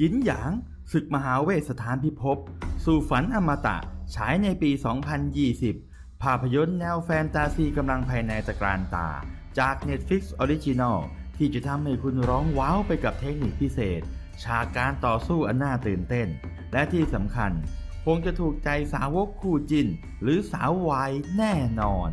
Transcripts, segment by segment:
ยินหยาง ศึกมหาเวสถานพิภพ สู่ฝันอมตะ ฉายในปี 2020 ภาพยนตร์แนวแฟนตาซีกำลังภายในตะกรานตา จาก Netflix Original ที่จะทำให้คุณร้องว้าวไปกับเทคนิคพิเศษ ฉากการต่อสู้อันน่าตื่นเต้น และที่สำคัญ คงจะถูกใจสาวกคู่จิน หรือสาววายแน่นอน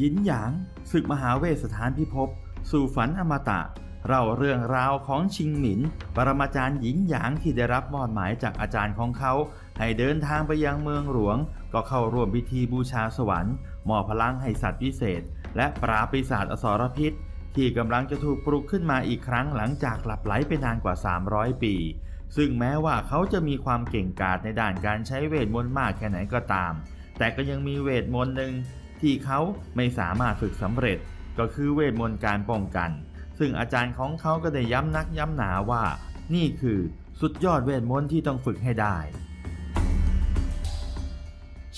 ยินหยางศึกมหาเวสถานพิภพ สู่ฝันอมตะเราเรื่องราวของชิงหมิน ปรมาจารย์หยินหยางที่ได้รับมอบหมายจากอาจารย์ของเขา ให้เดินทางไปยังเมืองหลวง ก็เข้าร่วมพิธีบูชาสวรรค์มอบพลังให้สัตว์วิเศษ และปราปีศาจอสรพิษ ที่กำลังจะถูกปลุกขึ้นมาอีกครั้งหลังจากหลับไหลไปนานกว่า 300 ปี ซึ่งแม้ว่าเขาจะมีความเก่งกาจในด้านการใช้เวทมนต์มากแค่ไหนก็ตาม แต่ก็ยังมีเวทมนต์หนึ่ง ที่เขาไม่สามารถฝึกสำเร็จ ก็คือเวทมนต์การป้องกัน ซึ่งอาจารย์ของเขาก็ได้ย้ำนักย้ำหนาว่า นี่คือสุดยอดเวทมนต์ที่ต้องฝึกให้ได้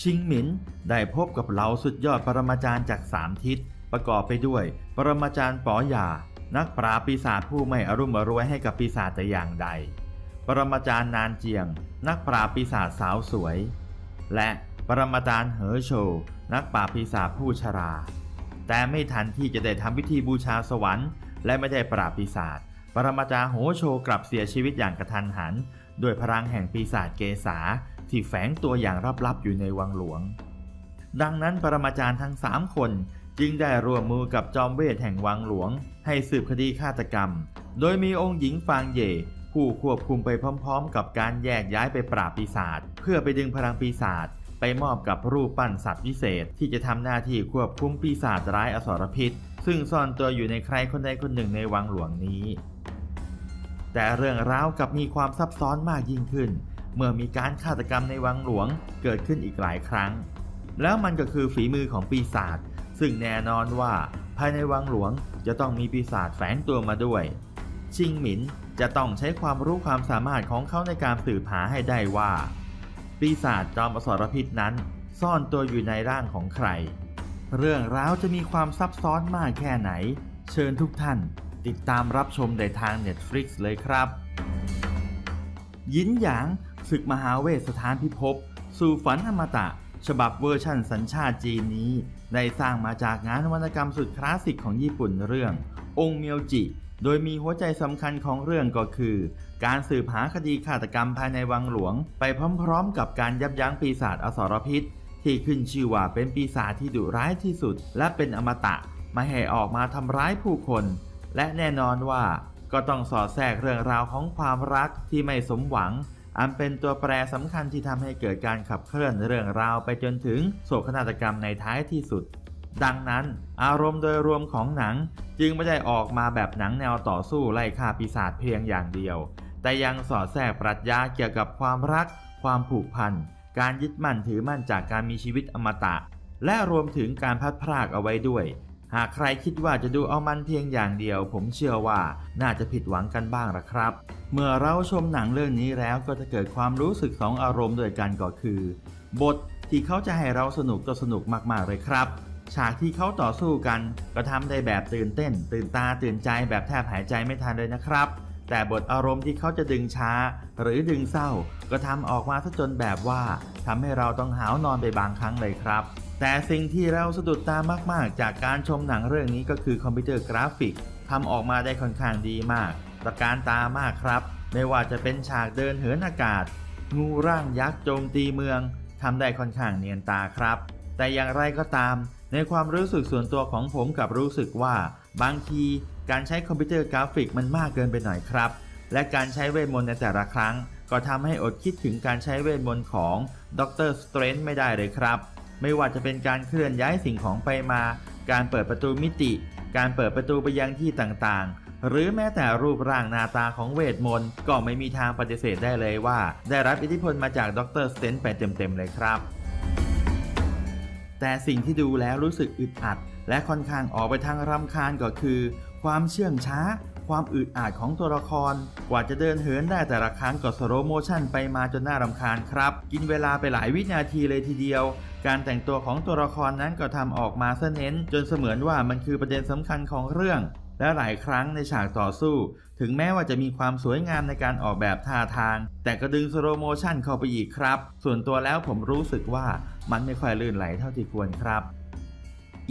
ชิงหมินได้พบกับเหล่าสุดยอดปรมาจารย์จากสามทิศ ประกอบไปด้วย ปรมาจารย์ป๋อหยา นักปราบปีศาจผู้ไม่อรุมอรวยให้กับปีศาจแต่อย่างใด ปรมาจารย์นานเจียง นักปราบปีศาจสาวสวย และ ปรมาจารย์เหอโช นักปราบปีศาจผู้ชรา แต่ไม่ทันที่จะได้ทำพิธีบูชาสวรรค์ และไม่ได้ปราบปีศาจปรมาจารย์โหโชกลับเสียชีวิตอย่างกระทันหัน ด้วยพลังแห่งปีศาจเกษาที่แฝงตัวอย่างลับๆอยู่ในวังหลวง ดังนั้นปรมาจารย์ทั้ง 3 คนจึงได้ร่วมมือกับจอมเวทแห่งวังหลวง ให้สืบคดีฆาตกรรม โดยมีองค์หญิงฟางเย่ผู้ควบคุมไปพร้อม ๆ กับการแยกย้ายไปปราบปีศาจเพื่อไปดึงพลังปีศาจ ไปมอบกับรูปปั้นสัตว์วิเศษ ที่จะทำหน้าที่ควบคุมปีศาจร้ายอสรพิษ ซึ่งซ่อนตัวอยู่ในใครคนใดคนหนึ่งในวังหลวงนี้ แต่เรื่องราวกลับมีความซับซ้อนมากยิ่งขึ้น เมื่อมีการฆาตกรรมในวังหลวงเกิดขึ้นอีกหลายครั้ง แล้วมันก็คือฝีมือของปีศาจซึ่งแน่นอนว่าภายในวังหลวงจะต้องมีปีศาจแฝงตัวมาด้วย ชิงหมินจะต้องใช้ความรู้ความสามารถของเขาในการสืบหาให้ได้ว่า ปีศาจจอมอสรพิษนั้น ซ่อนตัวอยู่ในร่างของใคร เรื่องราวจะมีความซับซ้อนมากแค่ไหน เชิญทุกท่าน ติดตามรับชมได้ทาง Netflix เลยครับ ยินหยางศึกมหาเวทสถานพิภพสู่ฝันอมตะ ฉบับเวอร์ชั่นสัญชาติจีนนี้ ได้สร้างมาจากงานวรรณกรรมสุดคลาสสิกของญี่ปุ่นเรื่อง องค์เมียวจิ โดยมีหัวใจสำคัญของเรื่องก็คือ การสืบหาคดีฆาตกรรมภายในวังหลวง ไปพร้อมๆ กับการยับยั้งปีศาจอสรพิษ ที่ขึ้นชื่อว่าเป็นปีศาจที่ดุร้ายที่สุด และเป็นอมตะม่ให้ออกมาทำร้ายผู้คน และแน่นอนว่าก็ต้องสอดแทรกเรื่องราวของความรักที่ไม่สมหวัง อันเป็นตัวแปรสำคัญที่ทำให้เกิดการขับเคลื่อนเรื่องราวไปจนถึงโศกนาฏกรรมในท้ายที่สุด ดังนั้น อารมณ์โดยรวมของหนังจึงไม่ได้ออกมาแบบหนังแนวต่อสู้ไล่ฆ่าปีศาจเพียงอย่างเดียว แต่ยังสอดแทรกปรัชญาเกี่ยวกับความรัก ความผูกพัน การยึดมั่นถือมั่นจากการมีชีวิตอมตะ และรวมถึงการพัดพรากเอาไว้ด้วย หากใครคิดว่าจะดูเอามันเพียงอย่างเดียว ผมเชื่อว่าน่าจะผิดหวังกันบ้างละครับ เมื่อเราชมหนังเรื่องนี้แล้วก็จะเกิดความรู้สึกสองอารมณ์ด้วยกันก็คือ บทที่เขาจะให้เราสนุกก็สนุกมากๆเลยครับฉากที่เขาต่อสู้กันก็ทำได้แบบตื่นเต้น ตื่นตาตื่นใจแบบแทบหายใจไม่ทันเลยนะครับ แต่บทอารมณ์ที่เขาจะดึงช้า หรือดึงเศร้า ก็ทำออกมาซะจนแบบว่าทำให้เราต้องหาวนอนไปบางครั้งเลยครับ แต่สิ่งที่เราสะดุดตามากๆ จากการชมหนังเรื่องนี้ก็คือคอมพิวเตอร์กราฟิกทำออกมาได้ค่อนข้างดีมากตระการตามากครับ ไม่ว่าจะเป็นฉากเดินเหินอากาศ งูร่างยักษ์โจมตีเมืองทำได้ค่อนข้างเนียนตาครับ แต่อย่างไรก็ตาม ในความรู้สึกส่วนตัวของผมกับรู้สึกว่า บางที การใช้คอมพิวเตอร์กราฟิกมันมากเกินไปหน่อยครับ และการใช้เวทมนต์ในแต่ละครั้ง ก็ทำให้อดคิดถึงการใช้เวทมนต์ของด็อกเตอร์สเตรนไม่ได้เลยครับ ไม่ว่าจะเป็นการเคลื่อนย้ายสิ่งของไปมา การเปิดประตูมิติ การเปิดประตูไปยังที่ต่างๆ หรือแม้แต่รูปร่างหน้าตาของเวทมนต์ก็ไม่มีทางปฏิเสธได้เลยว่า ได้รับอิทธิพลมาจากด็อกเตอร์สเตนไปเต็มๆเลยครับแต่สิ่งที่ดูแล้วรู้สึกอึดอัด และค่อนข้างออกไปทางรำคาญก็คือ ความเชื่องช้า ความอึดอัดของตัวละคร กว่าจะเดินเหินได้แต่ละครั้งก็สโลโมชั่นไปมาจนน่ารำคาญครับ กินเวลาไปหลายวินาทีเลยทีเดียว การแต่งตัวของตัวละครนั้นก็ทำออกมาเสเน้น จนเสมือนว่ามันคือประเด็นสำคัญของเรื่องและหลายครั้งในฉากต่อสู้ ถึงแม้ว่าจะมีความสวยงามในการออกแบบท่าทาง แต่ก็ดึงสโลโมชั่นเข้าไปอีกครับ ส่วนตัวแล้วผมรู้สึกว่ามันไม่ค่อยลื่นไหลเท่าที่ควรครับ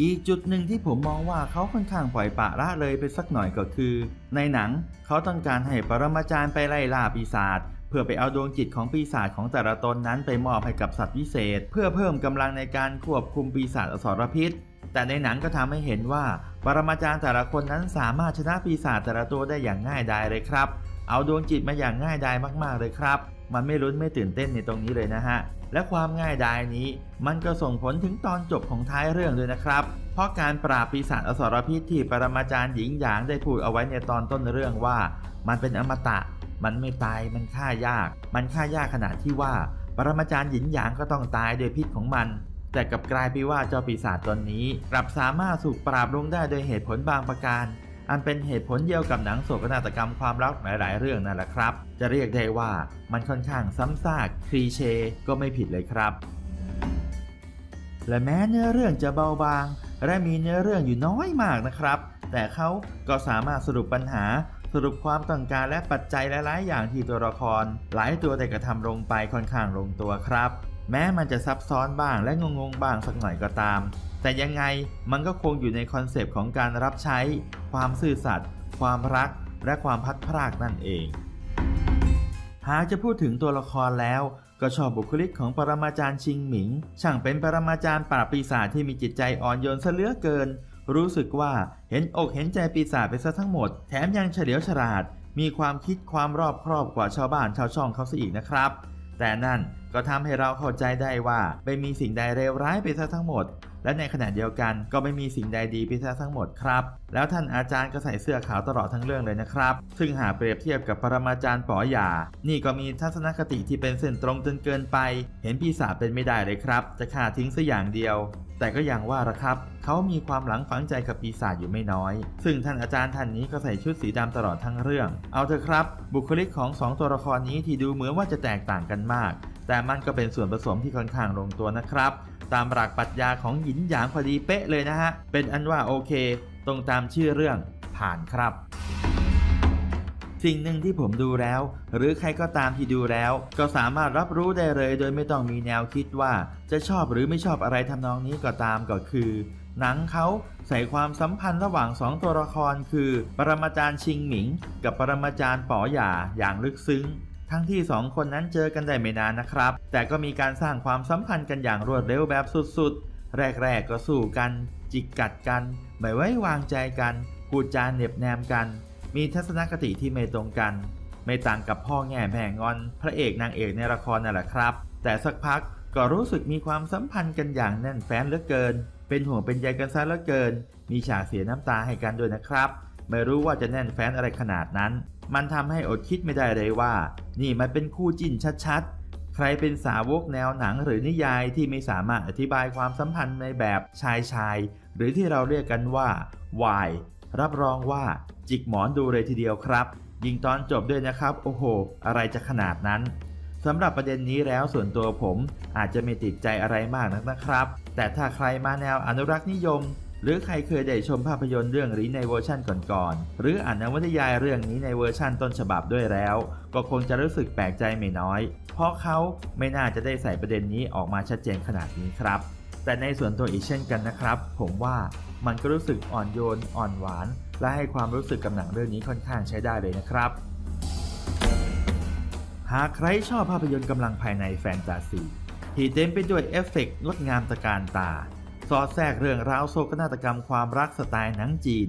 อีกจุดหนึ่งที่ผมมองว่าเขาค่อนข้างปล่อยปะละเลยไปสักหน่อยก็คือ ในหนังเขาต้องการให้ปรมาจารย์ไปไล่ล่าปีศาจเพื่อไปเอาดวงจิตของปีศาจของแต่ละตนนั้นไปมอบให้กับสัตว์วิเศษ เพื่อเพิ่มกำลังในการควบคุมปีศาจอสรพิษ แต่ในหนังก็ทำให้เห็นว่า ปรมาจารย์แต่ละคนนั้นสามารถชนะปีศาจแต่ละตัวได้อย่างง่ายดายเลยครับ เอาดวงจิตมาอย่างง่ายดายมากๆเลยครับ มันไม่ลุ้นไม่ตื่นเต้นในตรงนี้เลยนะฮะ และความง่ายดายนี้ มันก็ส่งผลถึงตอนจบของท้ายเรื่องด้วยนะครับ เพราะการปราบปีศาจอสรพิษที่ปรมาจารย์หญิงหยางได้พูดเอาไว้ในตอนต้นเรื่องว่า มันเป็นอมตะ มันไม่ตายมันฆ่ายาก มันฆ่ายากขนาดที่ว่า ปรมาจารย์หญิงหยางก็ต้องตายโดยพิษของมันแต่กับกลายไปว่าเจ้าปีศาจตนนี้ กลับสามารถถูกปราบลงได้โดยเหตุผลบางประการ อันเป็นเหตุผลเดียวกับหนังโศกนาฏกรรมความรักหลาย ๆ เรื่องนั่นแหละครับ จะเรียกได้ว่ามันค่อนข้างซ้ำซากคลีเช่ก็ไม่ผิดเลยครับ และแม้เนื้อเรื่องจะเบาบาง และมีเนื้อเรื่องอยู่น้อยมากนะครับ แต่เขาก็สามารถสรุปปัญหาสรุปความต้องการและปัจจัยหลายๆอย่างที่ตัวละคร หลายตัวได้กระทำลงไปค่อนข้างลงตัวครับ แม้มันจะซับซ้อนบ้างและงงๆบ้างสักหน่อยก็ตาม แต่ยังไงมันก็คงอยู่ในคอนเซปต์ของการรับใช้ ความซื่อสัตย์ความรัก และความพัดพรากนั่นเอง หากจะพูดถึงตัวละครแล้วก็ชอบบุคลิกของปรมาจารย์ชิงหมิง ช่างเป็นปรมาจารย์ปราบปีศาจที่มีจิตใจอ่อนโยนซะเหลือเกิน รู้สึกว่าเห็นอกเห็นใจปีศาจไปซะทั้งหมด แถมยังเฉลียวฉลาด มีความคิดความรอบครอบกว่าชาวบ้านชาวช่องเขาซะอีกนะครับ แต่นั่นก็ทำให้เราเข้าใจได้ว่าไม่มีสิ่งใดเลวร้ายไปซะทั้งหมด และในขณะเดียวกันก็ไม่มีสิ่งใดดีไปซะทั้งหมดครับ แล้วท่านอาจารย์ก็ใส่เสื้อขาวตลอดทั้งเรื่องเลยนะครับ ซึ่งหากเปรียบเทียบกับปรมาจารย์ป๋อหยา นี่ก็มีทัศนคติที่เป็นเส้นตรงจนเกินไป เห็นปีศาจเป็นไม่ได้เลยครับ จะฆ่าทิ้งซะอย่างเดียว แต่ก็อย่างว่าละครับ เขามีความหลังฝังใจกับปีศาจอยู่ไม่น้อย ซึ่งท่านอาจารย์ท่านนี้ก็ใส่ชุดสีดำตลอดทั้งเรื่อง เอาเถอะครับ บุคลิกของสองตัวละครนี้ที่ดูเหมือนว่าจะแตกต่างกันมาก แต่มันก็เป็นส่วนผสมที่ค่อนข้างลงตัวนะครับ ตามหลักปรัชญาของหยินหยางพอดีเป๊ะเลยนะฮะ เป็นอันว่าโอเค ตรงตามชื่อเรื่องผ่านครับ สิ่งหนึ่งที่ผมดูแล้ว หรือใครก็ตามที่ดูแล้ว ก็สามารถรับรู้ได้เลยโดยไม่ต้องมีแนวคิดว่า จะชอบหรือไม่ชอบอะไรทำนองนี้ก็ตามก็คือ หนังเขาใส่ความสัมพันธ์ระหว่างสองตัวละครคือ ปรมาจารย์ชิงหมิง กับปรมาจารย์ป๋อหย่าอย่างลึกซึ้ง ทั้งที่สองคนนั้นเจอกันได้ไม่นานนะครับ แต่ก็มีการสร้างความสัมพันธ์กันอย่างรวดเร็วแบบสุดๆ แรกๆก็สู้กัน จิกกัดกัน ไม่ไว้วางใจกันพูดจาเหน็บแนมกัน มีทัศนคติที่ไม่ตรงกัน ไม่ต่างกับพ่อแง่แม่งอน พระเอกนางเอกในละครนั่นแหละครับ แต่สักพักก็รู้สึกมีความสัมพันธ์กันอย่างแน่นแฟ้นเหลือเกิน เป็นห่วงเป็นใยกันซะเหลือเกิน มีฉากเสียน้ำตาให้กันด้วยนะครับ ไม่รู้ว่าจะแน่นแฟ้นอะไรขนาดนั้น มันทำให้อดคิดไม่ได้เลยว่า นี่มันเป็นคู่จิ้นชัดๆ ใครเป็นสาวกแนวหนังหรือนิยายที่ไม่สามารถอธิบายความสัมพันธ์ในแบบชายชาย หรือที่เราเรียกกันว่าวายรับรองว่าจิกหมอนดูเลยทีเดียวครับ ยิงตอนจบด้วยนะครับ โอ้โห อะไรจะขนาดนั้นสำหรับประเด็นนี้แล้วส่วนตัวผมอาจจะไม่ติดใจอะไรมากนักนะครับ แต่ถ้าใครมาแนวอนุรักษ์นิยม หรือใครเคยได้ชมภาพยนตร์เรื่องนี้ในเวอร์ชั่นก่อนๆ หรืออ่านนวนิยายเรื่องนี้ในเวอร์ชั่นต้นฉบับด้วยแล้ว ก็คงจะรู้สึกแปลกใจไม่น้อย เพราะเขาไม่น่าจะได้ใส่ประเด็นนี้ออกมาชัดเจนขนาดนี้ครับ แต่ในส่วนตัวอีกเช่นกันนะครับ ผมว่ามันก็รู้สึกอ่อนโยน อ่อนหวาน และให้ความรู้สึกกับหนังเรื่องนี้ค่อนข้างใช้ได้เลยนะครับ หากใครชอบภาพยนตร์กำลังภายในแฟนตาซีที่เต็มไปด้วยเอฟเฟกต์งดงามตะการตา สอดแทรกเรื่องราวโศกนาฏกรรมความรักสไตล์หนังจีน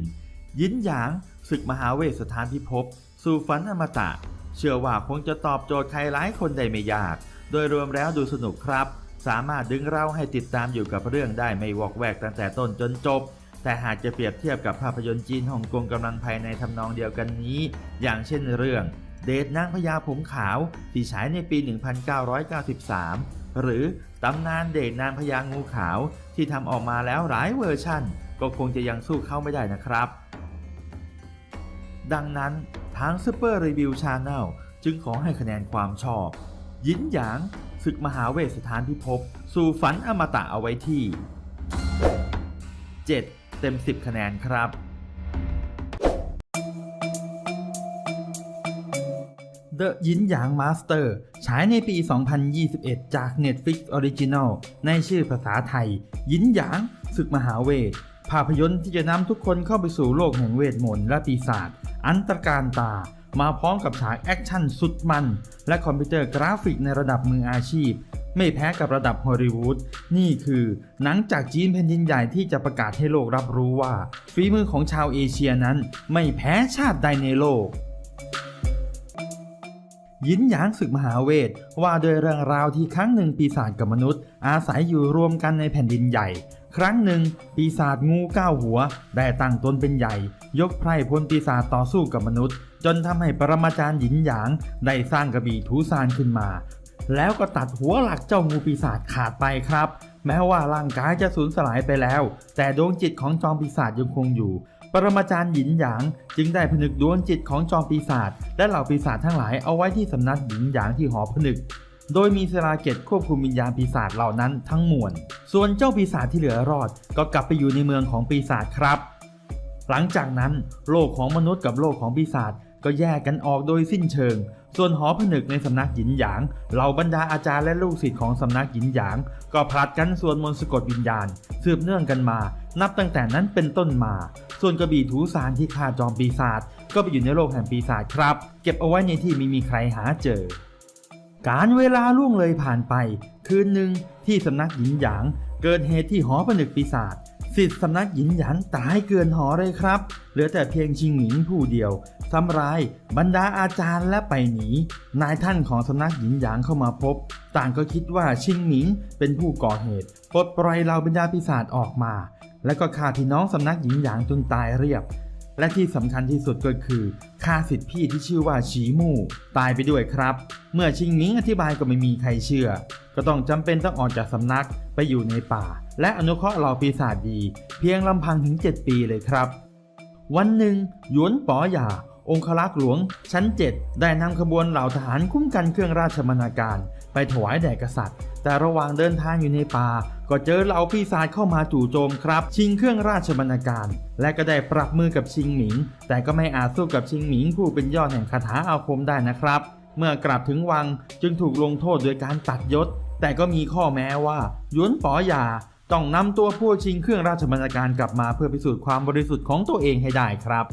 ยินหยางศึกมหาเวสถานพิภพ สู่ฝันอมตะ เชื่อว่าคงจะตอบโจทย์ใครหลายคนได้ไม่ยาก โดยรวมแล้วดูสนุกครับ สามารถดึงเราให้ติดตามอยู่กับเรื่องได้ไม่วอกแวกตั้งแต่ต้นจนจบ แต่หากจะเปรียบเทียบกับภาพยนตร์จีนฮ่องกงกำลังภายในทำนองเดียวกันนี้ อย่างเช่นเรื่อง เดทนางพญาผมขาวที่ฉายในปี 1993 หรือตำนานเดทนางพญางูขาว ที่ทำออกมาแล้วหลายเวอร์ชั่น ก็คงจะยังสู้เข้าไม่ได้นะครับ ดังนั้นทาง Super Review Channel จึงขอให้คะแนนความชอบ ยินหยางศึกมหาเวสถานพิภพสู่ฝันอมตะเอาไว้ที่ 7 เต็ม 10 คะแนนครับ The ยินหยางมาสเตอร์ฉายในปี 2021 จาก Netflix Original ในชื่อภาษาไทย ยินหยางศึกมหาเวท ภาพยนตร์ที่จะนำทุกคนเข้าไปสู่โลกแห่งเวทมนต์และปีศาจอันตรการตา มาพร้อมกับฉากแอคชั่นสุดมัน และคอมพิวเตอร์กราฟิกในระดับมืออาชีพ ไม่แพ้กับระดับฮอลลีวูดนี่คือหนังจากจีนแผ่นดินใหญ่ที่จะประกาศให้โลกรับรู้ว่าฝีมือของชาวเอเชียนั้นไม่แพ้ชาติใดในโลก ยินหยางศึกมหาเวท ว่าโดยเรื่องราวที่ครั้งหนึ่งปีศาจกับมนุษย์ อาศัยอยู่รวมกันในแผ่นดินใหญ่ ครั้งหนึ่ง ปีศาจงูเก้าหัว ได้ตั้งตนเป็นใหญ่ ยกไพร่พลปีศาจต่อสู้กับมนุษย์ จนทำให้ปรมาจารย์หยินหยาง ได้สร้างกระบี่ทูซานขึ้นมา แล้วก็ตัดหัวหลักเจ้างูปีศาจขาดไปครับ แม้ว่าร่างกายจะสูญสลายไปแล้ว แต่ดวงจิตของจอมปีศาจยังคงอยู่ ปรมาจารย์หยินหยาง จึงได้ผนึกดวงจิตของจอมปีศาจและเหล่าปีศาจทั้งหลายเอาไว้ที่สำนักหยินหยางที่หอผนึก โดยมีสลาเกตควบคุมวิญญาณปีศาจเหล่านั้นทั้งมวล ส่วนเจ้าปีศาจที่เหลือรอด ก็กลับไปอยู่ในเมืองของปีศาจครับ หลังจากนั้นโลกของมนุษย์กับโลกของปีศาจก็แยกกันออกโดยสิ้นเชิง ส่วนหอผนึกในสำนักหยินหยาง เหล่าบรรดาอาจารย์และลูกศิษย์ของสำนักหยินหยาง ก็ผลัดกันสวดมนต์สะกดวิญญาณ สืบเนื่องกันมา นับตั้งแต่นั้นเป็นต้นมา ส่วนกระบี่ถูสารที่ฆ่าจอมปีศาจก็ไปอยู่ในโลกแห่งปีศาจครับ เก็บเอาไว้ในที่ไม่มีใครหาเจอ การเวลาล่วงเลยผ่านไป คืนหนึ่งที่สำนักหยินหยาง เกิดเหตุที่หอผนึกปีศาจสิทธิ์สำนักหยินหยางตายเกินหอเลยครับ เหลือแต่เพียงชิงหมิงผู้เดียวทำร้ายบรรดาอาจารย์และไปหนี นายท่านของสำนักหยินหยางเข้ามาพบ ต่างก็คิดว่าชิงหมิงเป็นผู้ก่อเหตุปลดปล่อยเหล่าบรรดาปีศาจออกมา แล้วก็ฆ่าพี่น้องสำนักหยินหยางจนตายเรียบ และที่สำคัญที่สุดก็คือฆ่าสิทธิพี่ที่ชื่อว่าฉีมู่ ตายไปด้วยครับ เมื่อชิงหมิงอธิบายก็ไม่มีใครเชื่อ ก็ต้องจำเป็นต้องออกจากสำนักไปอยู่ในป่า และอนุเคราะห์เหล่าปีศาจดี เพียงลำพังถึง 7 ปีเลยครับ วันหนึ่งหยวนป๋อหย่าองครักษ์หลวงชั้น 7 ได้นำขบวนเหล่าทหารคุ้มกันเครื่องราชบรรณาการ ไปถวายแด่กษัตริย์ แต่ระหว่างเดินทางอยู่ในป่า ก็เจอเหล่าปีศาจเข้ามาจู่โจมครับ ชิงเครื่องราชบรรณาการ และก็ได้ปรับมือกับชิงหมิง แต่ก็ไม่อาจสู้กับชิงหมิงผู้เป็นยอดแห่งคาถาอาคมได้นะครับ เมื่อกลับถึงวังจึงถูกลงโทษโดยการตัดยศ แต่ก็มีข้อแม้ว่ายวนป๋อหยาต้องนำตัวผู้ชิงเครื่องราชบรรณาการกลับมาเพื่อพิสูจน์ความบริสุทธิ์ของตัวเองให้ได้ครับ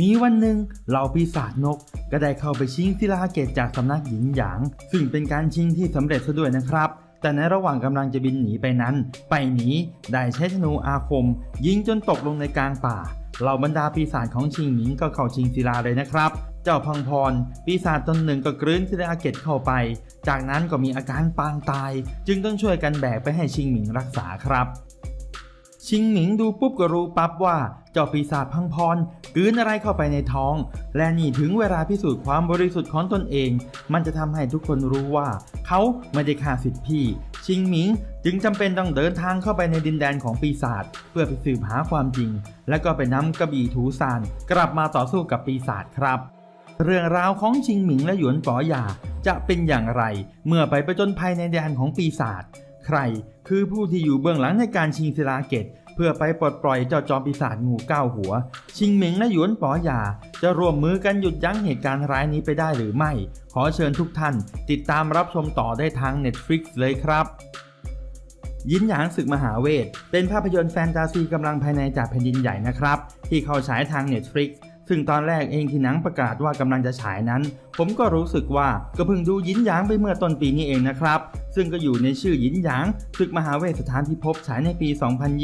มีวันหนึ่งเหล่าปีศาจนก ก็ได้เข้าไปชิงศิลาเกตจากสำนักหญิงหยาง ซึ่งเป็นการชิงที่สำเร็จซะด้วยนะครับ แต่ในระหว่างกำลังจะบินหนีไปนั้น ไปหนีได้ใช้ธนูอาคม ยิงจนตกลงในกลางป่าเหล่าบรรดาปีศาจของชิงหมิงก็เข้าชิงศิลาเลยนะครับ เจ้าพังพร ปีศาจตนหนึ่งก็กลืนศิลาเกตเข้าไป จากนั้นก็มีอาการปางตาย จึงต้องช่วยกันแบกไปให้ชิงหมิงรักษาครับ ชิงหมิงดูปุ๊บก็รู้ปั๊บว่าเจ้าปีศาจพังพรกืนอะไรเข้าไปในท้อง และนี่ถึงเวลาพิสูจน์ความบริสุทธิ์ของตนเอง มันจะทำให้ทุกคนรู้ว่า เขาไม่ได้ฆ่าสิทธิพี่ ชิงหมิงจึงจำเป็นต้องเดินทางเข้าไปในดินแดนของปีศาจเพื่อไปสืบหาความจริง และก็ไปนำกระบี่ถูซาน กลับมาต่อสู้กับปีศาจครับ เรื่องราวของชิงหมิงและหยวนป๋อหยาจะเป็นอย่างไร เมื่อไปประจนภัยในแดนของปีศาจใคร คือผู้ที่อยู่เบื้องหลังในการชิงศิลาเกต เพื่อไปปลดปล่อยเจ้าจอมปีศาจงูเก้าหัว ชิงเหมิงและหยวนป๋อหยา จะร่วมมือกันหยุดยั้งเหตุการณ์ร้ายนี้ไปได้หรือไม่ ขอเชิญทุกท่าน ติดตามรับชมต่อได้ทาง Netflix เลยครับยินหยางศึกมหาเวท เป็นภาพยนตร์แฟนตาซีกำลังภายในจากแผ่นดินใหญ่นะครับ ที่เข้าฉายทาง Netflix ซึ่งตอนแรกเองที่หนังประกาศว่ากำลังจะฉายนั้น ผมก็รู้สึกว่าก็เพิ่งดูยินหยางไปเมื่อต้นปีนี้เองนะครับ ซึ่งก็อยู่ในชื่อยินหยางศึกมหาเวทสถานพิภพฉายในปี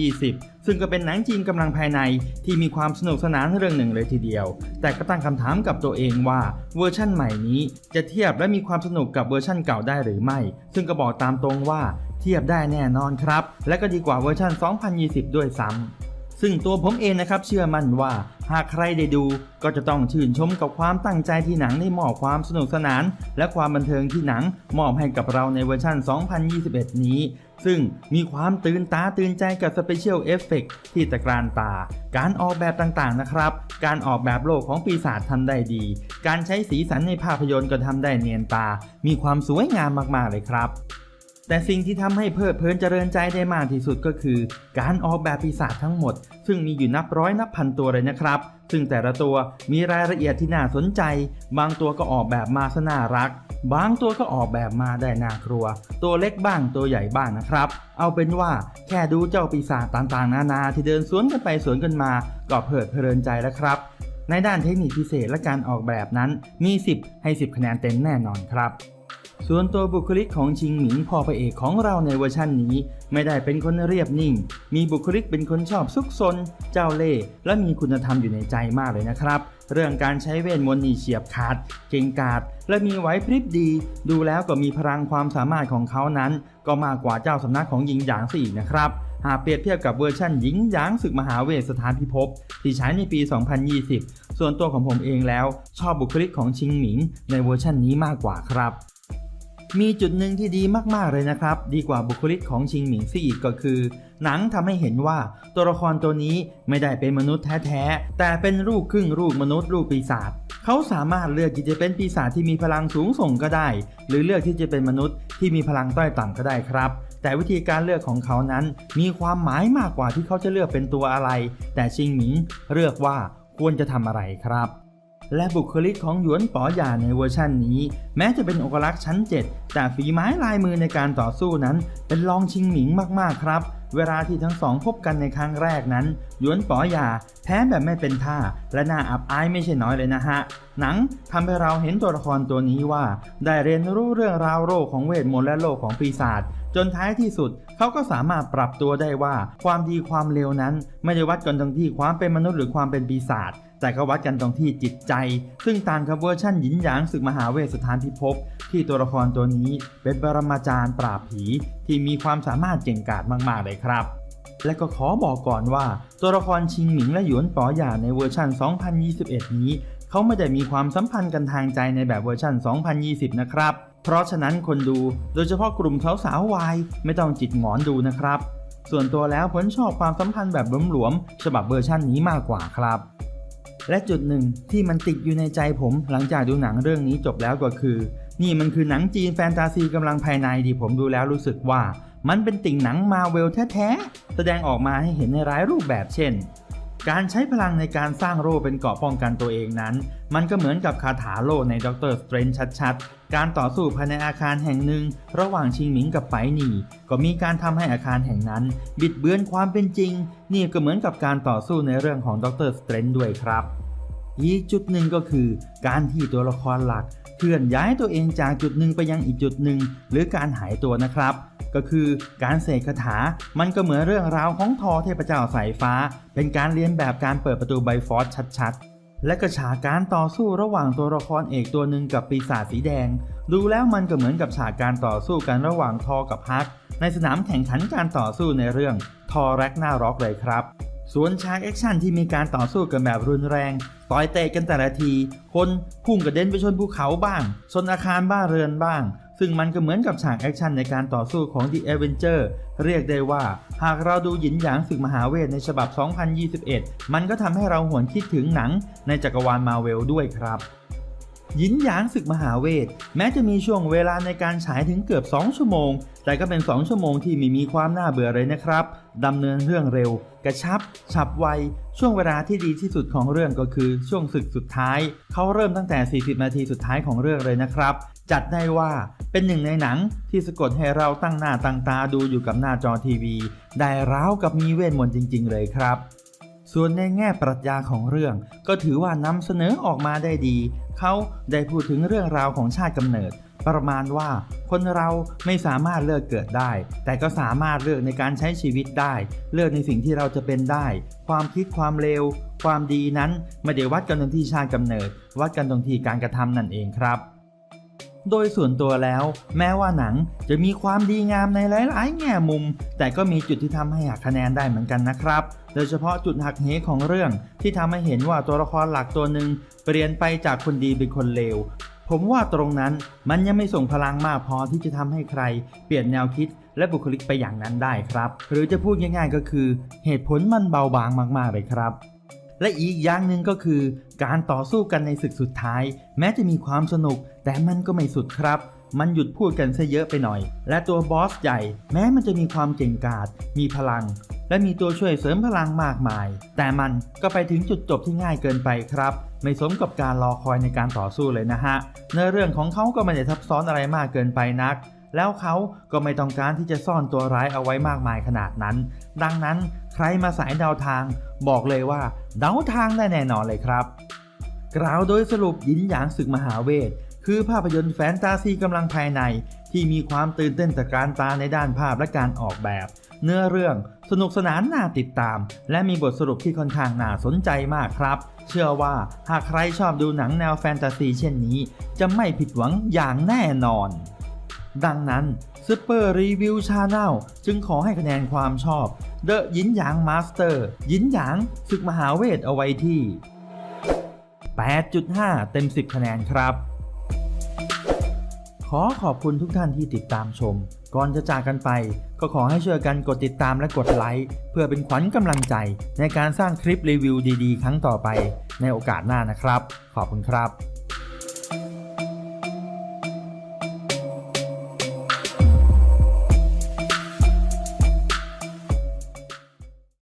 2020 ซึ่งก็เป็นหนังจีนกำลังภายในที่มีความสนุกสนานเรื่องหนึ่งเลยทีเดียว แต่ก็ตั้งคำถามกับตัวเองว่าเวอร์ชั่นใหม่นี้ จะเทียบและมีความสนุกกับเวอร์ชั่นเก่าได้หรือไม่ ซึ่งก็บอกตามตรงว่าเทียบได้แน่นอนครับ และก็ดีกว่าเวอร์ชัน2020 ด้วยซ้ำ ซึ่งตัวผมเองนะครับเชื่อมั่นว่าหากใครได้ดูก็จะต้องชื่นชมกับความตั้งใจที่หนังได้มอบความสนุกสนาน และความบันเทิงที่หนังมอบให้กับเราในเวอร์ชัน2021 นี้ ซึ่งมีความตื่นตาตื่นใจกับสเปเชียลเอฟเฟกที่ตะกรานตา การออกแบบต่างๆนะครับ การออกแบบโลกของปีศาจทำได้ดี การใช้สีสันในภาพยนตร์ก็ทำได้เนียนตา มีความสวยงามมากๆเลยครับ แต่สิ่งที่ทำให้เพลิดเพลินเจริญใจได้มากที่สุดก็คือ การออกแบบปีศาจทั้งหมด ซึ่งมีอยู่นับร้อยนับพันตัวเลยนะครับ ซึ่งแต่ละตัวมีรายละเอียดที่น่าสนใจ บางตัวก็ออกแบบมาซะน่ารัก บางตัวก็ออกแบบมาได้น่ากลัว ตัวเล็กบ้างตัวใหญ่บ้างนะครับ เอาเป็นว่าแค่ดูเจ้าปีศาจต่างๆ นานาที่เดินสวนกันไปสวนกันมาก็เพลิดเพลินใจแล้วครับ ในด้านเทคนิคพิเศษและการออกแบบนั้นมี 10 ให้ 10 คะแนนเต็มแน่นอนครับ ส่วนตัวบุคลิกของชิงหมิงพ่อพระเอกของเราในเวอร์ชั่นนี้ ไม่ได้เป็นคนเรียบนิ่ง มีบุคลิกเป็นคนชอบซุกซน เจ้าเล่ห์และมีคุณธรรมอยู่ในใจมากเลยนะครับ เรื่องการใช้เวทมนต์นี่เฉียบขาด เก่งกาจและมีไหวพริบดี ดูแล้วก็มีพลังความสามารถของเขานั้น ก็มากกว่าเจ้าสำนักของหญิงหยางซะอีกนะครับหากเปรียบเทียบกับเวอร์ชั่นหญิงหยางศึกมหาเวทสถานพิภพที่ใช้ในปี 2020 ส่วนตัวของผมเองแล้ว ชอบบุคลิกของชิงหมิงในเวอร์ชั่นนี้มากกว่าครับ มีจุดหนึ่งที่ดีมากๆเลยนะครับ ดีกว่าบุคลิกของชิงหมิงซี่อีกก็คือ หนังทำให้เห็นว่าตัวละครตัวนี้ไม่ได้เป็นมนุษย์แท้ๆ แต่เป็นลูกครึ่งลูกมนุษย์ลูกปีศาจเขาสามารถเลือกที่จะเป็นปีศาจที่มีพลังสูงส่งก็ได้ หรือเลือกที่จะเป็นมนุษย์ที่มีพลังต้อยต่ำก็ได้ครับแต่วิธีการเลือกของเขานั้น มีความหมายมากกว่าที่เขาจะเลือกเป็นตัวอะไร แต่ชิงหมิงเลือกว่าควรจะทำอะไรครับ และบุคลิกของหยวนป๋อหย่าในเวอร์ชั่นนี้ แม้จะเป็นอกลักษ์ชั้น 7 แต่ฝีไม้ลายมือในการต่อสู้นั้น เป็นรองชิงหมิงมากๆครับ เวลาที่ทั้งสองพบกันในครั้งแรกนั้น หยวนป๋อหย่าแพ้แบบไม่เป็นท่า และน่าอับอายไม่ใช่น้อยเลยนะฮะ หนังทำให้เราเห็นตัวละครตัวนี้ว่า ได้เรียนรู้เรื่องราวโลกของเวทมนต์และโลกของปีศาจจนท้ายที่สุดเขาก็สามารถปรับตัวได้ว่า ความดีความเลวนั้น ไม่ได้วัดกันตรงที่ความเป็นมนุษย์หรือความเป็นปีศาจ แต่ก็วัดกันตรงที่จิตใจ ซึ่งต่างกับเวอร์ชั่นหยินหยางศึกมหาเวสถานพิภพที่ตัวละครตัวนี้เป็นปรมาจารย์ปราบผี ที่มีความสามารถเก่งกาจมากๆเลยครับ และก็ขอบอกก่อนว่า ตัวละครชิงหมิงและหยวนป๋อหยาในเวอร์ชัน 2021 นี้ เขาไม่ได้มีความสัมพันธ์กันทางใจในแบบเวอร์ชัน 2020 นะครับ เพราะฉะนั้นคนดูโดยเฉพาะกลุ่มสาวๆวายไม่ต้องจิตหงอนดูนะครับ ส่วนตัวแล้วผมชอบความสัมพันธ์แบบหลวมๆฉบับเวอร์ชันนี้มากกว่าครับ และจุดหนึ่งที่มันติดอยู่ในใจผมหลังจากดูหนังเรื่องนี้จบแล้วก็คือ นี่มันคือหนังจีนแฟนตาซีกำลังภายในดีผมดูแล้วรู้สึกว่ามันเป็นติ่งหนังมาเวลแท้ๆ แสดงออกมาให้เห็นในหลายรูปแบบเช่น การใช้พลังในการสร้างโล่เป็นเกราะป้องกันตัวเองนั้น มันก็เหมือนกับคาถาโล่ในด็อกเตอร์สเตรนชัดๆ การต่อสู้ภายในอาคารแห่งหนึ่ง ระหว่างชิงหมิงกับไปหนีก็มีการทำให้อาคารแห่งนั้น บิดเบือนความเป็นจริง นี่ก็เหมือนกับการต่อสู้ในเรื่องของด็อกเตอร์สเตรนด้วยครับ อีกจุดหนึ่งก็คือ การที่ตัวละครหลัก เคลื่อนย้ายตัวเองจากจุดหนึ่งไปยังอีกจุดหนึ่งหรือการหายตัวนะครับ ก็คือการเสกคาถา มันก็เหมือนเรื่องราวของทอเทพเจ้าสายฟ้า เป็นการเรียนแบบการเปิดประตูไบฟอสชัดๆ และก็ฉากการต่อสู้ระหว่างตัวละครเอกตัวหนึ่งกับปีศาจสีแดง ดูแล้วมันก็เหมือนกับฉากการต่อสู้กันระหว่างทอกับฮักในสนามแข่งขันการต่อสู้ในเรื่องทอแร็กหน้าร็อกเลยครับส่วนฉากแอคชั่นที่มีการต่อสู้กันแบบรุนแรง ต่อยเตะกันแต่ละที คนพุ่งกระเด็นไปชนภูเขาบ้าง ชนอาคารบ้านเรือนบ้าง ซึ่งมันก็เหมือนกับฉากแอคชั่นในการต่อสู้ของ The Avenger เรียกได้ว่า หากเราดูหยินหยางศึกมหาเวทในฉบับ 2021 มันก็ทำให้เราหวนคิดถึงหนังในจักรวาลมาเวลด้วยครับยินหยางศึกมหาเวท แม้จะมีช่วงเวลาในการฉายถึงเกือบ 2 ชั่วโมง แต่ก็เป็น 2 ชั่วโมงที่ไม่มีความน่าเบื่อเลยนะครับดำเนินเรื่องเร็ว กระชับ ฉับไว ช่วงเวลาที่ดีที่สุดของเรื่องก็คือช่วงศึกสุดท้าย เขาเริ่มตั้งแต่ 40 นาทีสุดท้ายของเรื่องเลยนะครับ จัดได้ว่าเป็นหนึ่งในหนังที่สะกดให้เราตั้งหน้าตั้งตาดูอยู่กับหน้าจอทีวี ได้ร้าวกับมีเวทมนต์จริง ๆ เลยครับ ส่วนในแง่ปรัชญาของเรื่อง ก็ถือว่านำเสนอออกมาได้ดี เขาได้พูดถึงเรื่องราวของชาติกำเนิด ประมาณว่า คนเราไม่สามารถเลือกเกิดได้ แต่ก็สามารถเลือกในการใช้ชีวิตได้ เลือกในสิ่งที่เราจะเป็นได้ ความคิดความเลวความดีนั้นไม่ได้วัดกันตรงที่ชาติกำเนิด วัดกันตรงที่การกระทำนั่นเองครับ โดยส่วนตัวแล้ว แม้ว่าหนังจะมีความดีงามในหลาย ๆ แง่มุม แต่ก็มีจุดที่ทำให้หักคะแนนได้เหมือนกันนะครับ โดยเฉพาะจุดหักเหของเรื่องที่ทำให้เห็นว่าตัวละครหลักตัวหนึ่งเปลี่ยนไปจากคนดีเป็นคนเลวผมว่าตรงนั้นมันยังไม่ส่งพลังมากพอที่จะทำให้ใคร เปลี่ยนแนวคิดและบุคลิกไปอย่างนั้นได้ครับ หรือจะพูดง่ายๆก็คือ เหตุผลมันเบาบางมากๆเลยครับ และอีกอย่างหนึ่งก็คือ การต่อสู้กันในศึกสุดท้าย แม้จะมีความสนุก แต่มันก็ไม่สุดครับ มันหยุดพูดกันซะเยอะไปหน่อย และตัวบอสใหญ่ แม้มันจะมีความเก่งกาจมีพลัง และมีตัวช่วยเสริมพลังมากมาย แต่มันก็ไปถึงจุดจบที่ง่ายเกินไปครับ ไม่สมกับการรอคอยในการต่อสู้เลยนะฮะเนื้อเรื่องของเขาก็ไม่ได้ซับซ้อนอะไรมากเกินไปนัก แล้วเขาก็ไม่ต้องการที่จะซ่อนตัวร้ายเอาไว้มากมายขนาดนั้น ดังนั้นใครมาสายเดาทาง บอกเลยว่าเดาทางได้แน่นอนเลยครับ กล่าวโดยสรุปยินหยางศึกมหาเวท คือภาพยนตร์แฟนตาซีกำลังภายใน ที่มีความตื่นเต้นตะการตาในด้านภาพและการออกแบบ เนื้อเรื่องสนุกสนานน่าติดตาม และมีบทสรุปที่ค่อนข้างน่าสนใจมากครับ เชื่อว่าหากใครชอบดูหนังแนวแฟนตาซีเช่นนี้ จะไม่ผิดหวังอย่างแน่นอน ดังนั้น Super Review Channel จึงขอให้คะแนนความชอบ The ยินหยางมาสเตอร์ยินหยางศึกมหาเวทเอาไว้ที่ 8.5 เต็ม 10 คะแนนครับ ขอขอบคุณทุกท่านที่ติดตามชม ก่อนจะจากกันไป ก็ขอให้ช่วยกันกดติดตามและกดไลค์ เพื่อเป็นขวัญกำลังใจ ในการสร้างคลิปรีวิวดีๆ ครั้งต่อไป ในโอกาสหน้านะครับ ขอบคุณครับ